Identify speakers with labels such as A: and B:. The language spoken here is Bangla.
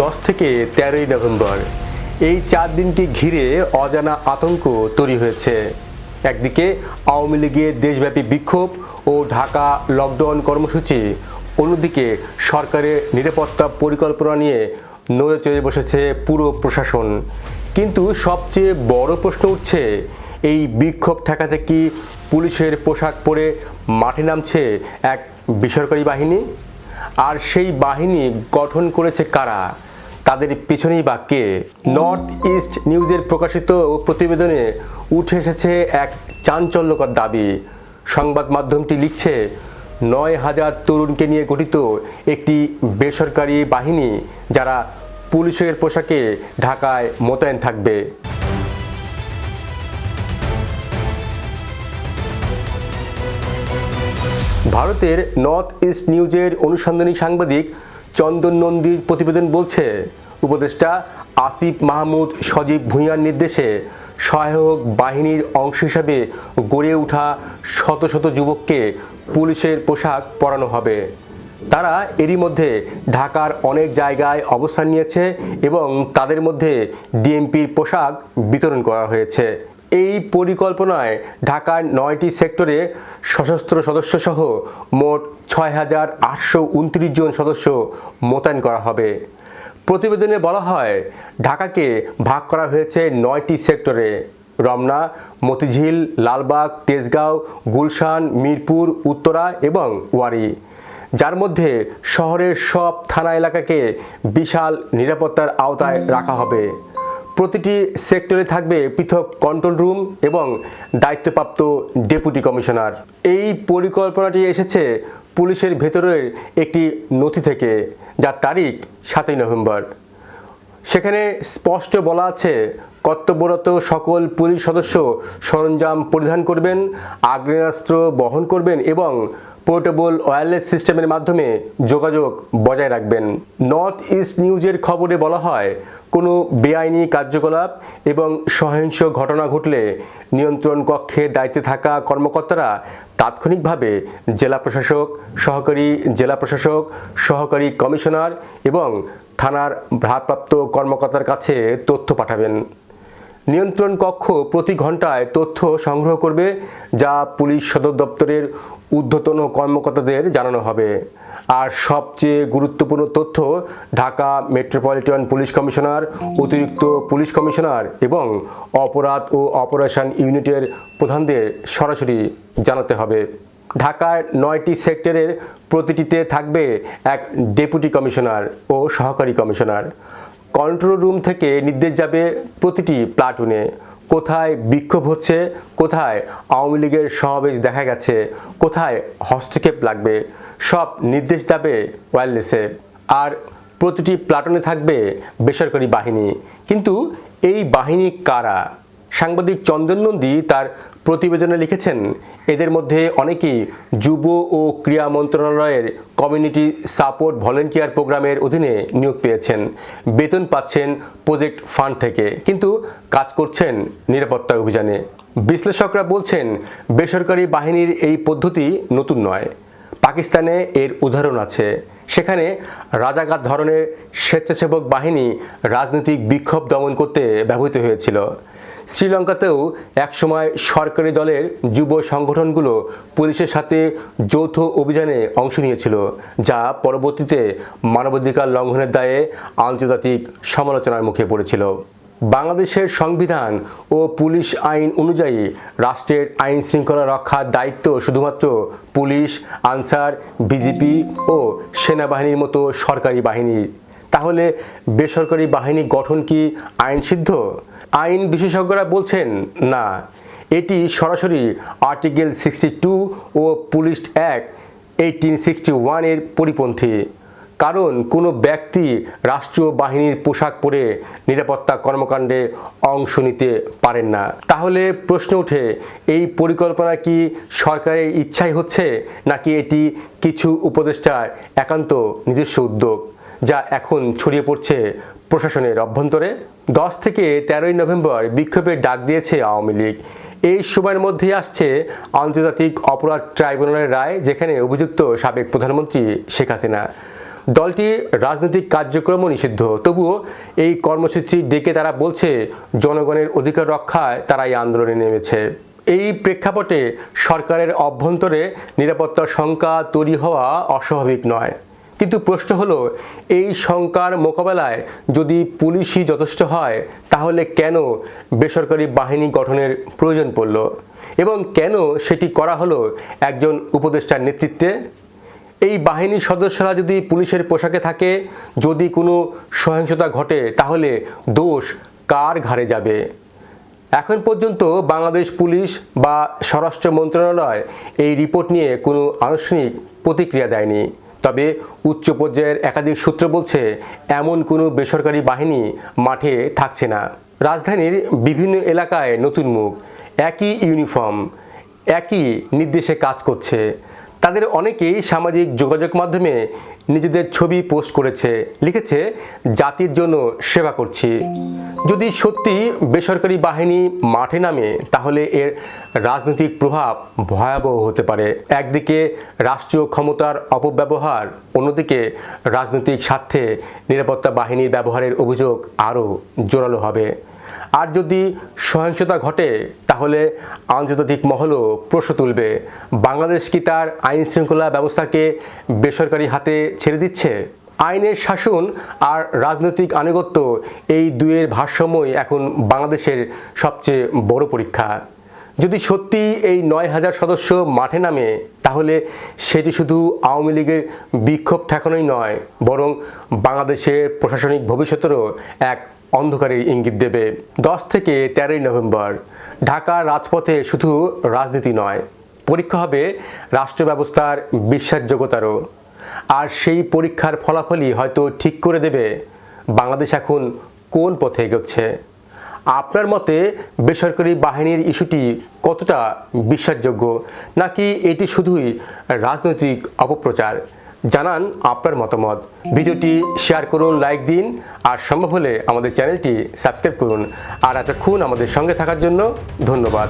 A: দশ থেকে তেরোই নভেম্বর। এই চার দিনকে ঘিরে অজানা আতঙ্ক তৈরি হয়েছে। একদিকে আওয়ামী লীগের দেশব্যাপী বিক্ষোভ ও ঢাকা লকডাউন কর্মসূচি। অন্যদিকে সরকারের নিরাপত্তা পরিকল্পনা নিয়ে নড়ে চড়ে বসেছে পুরো প্রশাসন। কিন্তু সবচেয়ে বড় প্রশ্ন উঠছে, এই বিক্ষোভ ঠেকাতে কি পুলিশের পোশাক পরে মাঠে নামছে এক বেসরকারি বাহিনী? আর সেই বাহিনী গঠন করেছে কারা? তাদের পিছনেই বা কে? নর্থ ইস্ট নিউজের প্রকাশিত প্রতিবেদনে উঠে এসেছে এক চাঞ্চল্যকর দাবি। সংবাদ মাধ্যমটি লিখছে, নয় হাজার তরুণকে নিয়ে গঠিত একটি বেসরকারি বাহিনী যারা পুলিশের পোশাকে ঢাকায় মোতায়েন থাকবে। ভারতের নর্থ ইস্ট নিউজের অনুসন্ধানী সাংবাদিক চন্দন নন্দীর প্রতিবেদন বলছে, উপদেষ্টা আসিফ মাহমুদ সজীব ভূঁইয়ার নির্দেশে সহায়ক বাহিনীর অংশ হিসাবে গড়ে ওঠা শত শত যুবককে পুলিশের পোশাক পরানো হবে। তারা এরই মধ্যে ঢাকার অনেক জায়গায় অবস্থান নিয়েছে এবং তাদের মধ্যে ডিএমপির পোশাক বিতরণ করা হয়েছে। এই পরিকল্পনায় ঢাকার নয়টি সেক্টরে সশস্ত্র সদস্য সহ মোট ছয় হাজার আটশো উনত্রিশ জন সদস্য মোতায়েন করা হবে। প্রতিবেদনে বলা হয়, ঢাকাকে ভাগ করা হয়েছে নয়টি সেক্টরে। রমনা, মতিঝিল, লালবাগ, তেজগাঁও, গুলশান, মিরপুর, উত্তরা এবং ওয়ারি। যার মধ্যে শহরের সব থানা এলাকাকে বিশাল নিরাপত্তার আওতায় রাখা হবে। প্রতিটি সেক্টরে থাকবে পৃথক কন্ট্রোল রুম এবং দায়িত্বপ্রাপ্ত ডেপুটি কমিশনার এই পরিকল্পনাটি এসেছে পুলিশের ভেতরের একটি নথি থেকে, যার তারিখ সাতই নভেম্বর। সেখানে স্পষ্ট বলা আছে কর্তব্যরত সকল পুলিশ সদস্য সরঞ্জাম পরিধান করবেন, আগ্নেয়াস্ত্র বহন করবেন এবং পোর্টেবল ওয়্যারলেস সিস্টেমের মাধ্যমে যোগাযোগ বজায় রাখবেন। নর্থ ইস্ট নিউজের খবরে বলা হয়, কোনো বেআইনি কার্যকলাপ এবং সহিংস ঘটনা ঘটলে নিয়ন্ত্রণ কক্ষে দায়িত্বে থাকা কর্মকর্তারা তাৎক্ষণিকভাবে জেলা প্রশাসক, সহকারী জেলা প্রশাসক, সহকারী কমিশনার এবং থানার ভারপ্রাপ্ত কর্মকর্তার কাছে তথ্য পাঠাবেন। নিয়ন্ত্রণ কক্ষ প্রতি ঘন্টায় তথ্য সংগ্রহ করবে, যা পুলিশ সদর দপ্তরের ঊর্ধ্বতন কর্মকর্তাদের জানানো হবে। আর সবচেয়ে গুরুত্বপূর্ণ তথ্য, ঢাকা মেট্রোপলিটন পুলিশ কমিশনার, অতিরিক্ত পুলিশ কমিশনার এবং অপরাধ ও অপারেশন ইউনিটের প্রধানদের সরাসরি জানাতে হবে। ঢাকার নয়টি সেক্টরের প্রতিটিতে থাকবে এক ডেপুটি কমিশনার ও সহকারী কমিশনার। কন্ট্রোল রুম থেকে নির্দেশ যাবে প্রতিটি প্লাটুনে। কোথায় বিক্ষোভ হচ্ছে, কোথায় আওয়ামী লীগের সমাবেশ দেখা গেছে, কোথায় হস্তক্ষেপ লাগবে, সব নির্দেশ যাবে ওয়্যারলেসে আর প্রতিটি প্লাটুনে থাকবে বেসরকারি বাহিনী। কিন্তু এই বাহিনী কারা? সাংবাদিক চন্দন নন্দী তার প্রতিবেদনে লিখেছেন, এদের মধ্যে অনেকেই যুব ও ক্রীড়া মন্ত্রণালয়ের কমিউনিটি সাপোর্ট ভলেন্টিয়ার প্রোগ্রামের অধীনে নিয়োগ পেয়েছেন। বেতন পাচ্ছেন প্রজেক্ট ফান্ড থেকে, কিন্তু কাজ করছেন নিরাপত্তা অভিযানে। বিশ্লেষকরা বলছেন, বেসরকারি বাহিনীর এই পদ্ধতি নতুন নয়। পাকিস্তানে এর উদাহরণ আছে। সেখানে রাজাঘাট ধরনের স্বেচ্ছাসেবক বাহিনী রাজনৈতিক বিক্ষোভ দমন করতে ব্যবহৃত হয়েছিল। শ্রীলঙ্কাতেও একসময় সরকারি দলের যুব সংগঠনগুলো পুলিশের সাথে যৌথ অভিযানে অংশ নিয়েছিল, যা পরবর্তীতে মানবাধিকার লঙ্ঘনের দায়ে আন্তর্জাতিক সমালোচনার মুখে পড়েছিল। বাংলাদেশের সংবিধান ও পুলিশ আইন অনুযায়ী রাষ্ট্রের আইন শৃঙ্খলা রক্ষার দায়িত্ব শুধুমাত্র পুলিশ, আনসার, বিজিপি ও সেনাবাহিনীর মতো সরকারি বাহিনীর তাহলে বেসরকারি বাহিনী গঠন কি আইনসিদ্ধ আইন বিশেষজ্ঞরা বলছেন, না। এটি সরাসরি আর্টিকেল সিক্সটি টু ও পুলিশ অ্যাক্ট এইটিন সিক্সটি ওয়ানের পরিপন্থী। কারণ কোনো ব্যক্তি রাষ্ট্রীয় বাহিনীর পোশাক পরে নিরাপত্তা কর্মকাণ্ডে অংশ নিতে পারেন না। তাহলে প্রশ্ন ওঠে, এই পরিকল্পনা কি সরকারের ইচ্ছাই হচ্ছে, নাকি এটি কিছু উপদেষ্টার একান্ত নিজস্ব উদ্যোগ? যা এখন ছড়িয়ে পড়ছে প্রশাসনের অভ্যন্তরে। দশ থেকে তেরোই নভেম্বর বিক্ষোভের ডাক দিয়েছে আওয়ামী লীগ। এই সময়ের মধ্যে আসছে আন্তর্জাতিক অপরাধ ট্রাইব্যুনালের রায়, যেখানে অভিযুক্ত সাবেক প্রধানমন্ত্রী শেখ হাসিনা। দলটির রাজনৈতিক কার্যক্রমও নিষিদ্ধ। তবুও এই কর্মসূচি ডেকে তারা বলছে, জনগণের অধিকার রক্ষায় তারা এই আন্দোলনে নেমেছে। এই প্রেক্ষাপটে সরকারের অভ্যন্তরে নিরাপত্তার শঙ্কা তৈরি হওয়া অস্বাভাবিক নয়। কিন্তু প্রশ্ন হলো, এই শঙ্কার মোকাবেলায় যদি পুলিশই যথেষ্ট হয়, তাহলে কেন বেসরকারি বাহিনী গঠনের প্রয়োজন পড়ল? এবং কেন সেটি করা হলো একজন উপদেষ্টার নেতৃত্বে? এই বাহিনীর সদস্যরা যদি পুলিশের পোশাকে থাকে, যদি কোনো সহিংসতা ঘটে, তাহলে দোষ কার ঘাড়ে যাবে? এখন পর্যন্ত বাংলাদেশ পুলিশ বা স্বরাষ্ট্র মন্ত্রণালয় এই রিপোর্ট নিয়ে কোনো আনুষ্ঠানিক প্রতিক্রিয়া দেয়নি। তবে উচ্চ পর্যায়ের একাধিক সূত্র বলছে, এমন কোনো বেসরকারি বাহিনী মাঠে থাকছে না। রাজধানীর বিভিন্ন এলাকায় নতুন মুখ, একই ইউনিফর্ম, একই নির্দেশে কাজ করছে। তাদের অনেকেই সামাজিক যোগাযোগ মাধ্যমে নিজেদের ছবি পোস্ট করেছে, লিখেছে, জাতির জন্য সেবা করছি। যদি সত্যি বেসরকারি বাহিনী মাঠে নামে, তাহলে এর রাজনৈতিক প্রভাব ভয়াবহ হতে পারে। একদিকে রাষ্ট্রীয় ক্ষমতার অপব্যবহার, অন্যদিকে রাজনৈতিক স্বার্থে নিরাপত্তা বাহিনীর ব্যবহারের অভিযোগ আরও জোরালো হবে। আর যদি সহিংসতা ঘটে তাহলে আন্তর্জাতিক মহলও প্রশ্ন তুলবে। বাংলাদেশ কি তার আইন শৃঙ্খলা ব্যবস্থাকে বেসরকারি হাতে ছেড়ে দিচ্ছে? আইনের শাসন আর রাজনৈতিক আনুগত্য এই দুয়ের ভারসাম্যই এখন বাংলাদেশের সবচেয়ে বড় পরীক্ষা। যদি সত্যি এই নয় হাজার সদস্য মাঠে নামে, তাহলে সেটি শুধু আওয়ামী লীগের বিক্ষোভ ঠেকানোই নয়, বরং বাংলাদেশের প্রশাসনিক ভবিষ্যতেরও এক অন্ধকারের ইঙ্গিত দেবে। দশ থেকে তেরোই নভেম্বর ঢাকার রাজপথে শুধু রাজনীতি নয়, পরীক্ষা হবে রাষ্ট্র ব্যবস্থার বিশ্বাসযোগ্যতারও। আর সেই পরীক্ষার ফলাফলই হয়তো ঠিক করে দেবে বাংলাদেশ এখন কোন পথে এগোচ্ছে। আপনার মতে বেসরকারি বাহিনীর ইস্যুটি কতটা বিশ্বাসযোগ্য? নাকি এটি শুধুই রাজনৈতিক অপপ্রচার? জানান আপনার মতামত। ভিডিওটি শেয়ার করুন, লাইক দিন, আর সম্ভব হলে আমাদের চ্যানেলটি সাবস্ক্রাইব করুন। আর এতক্ষণ আমাদের সঙ্গে থাকার জন্য ধন্যবাদ।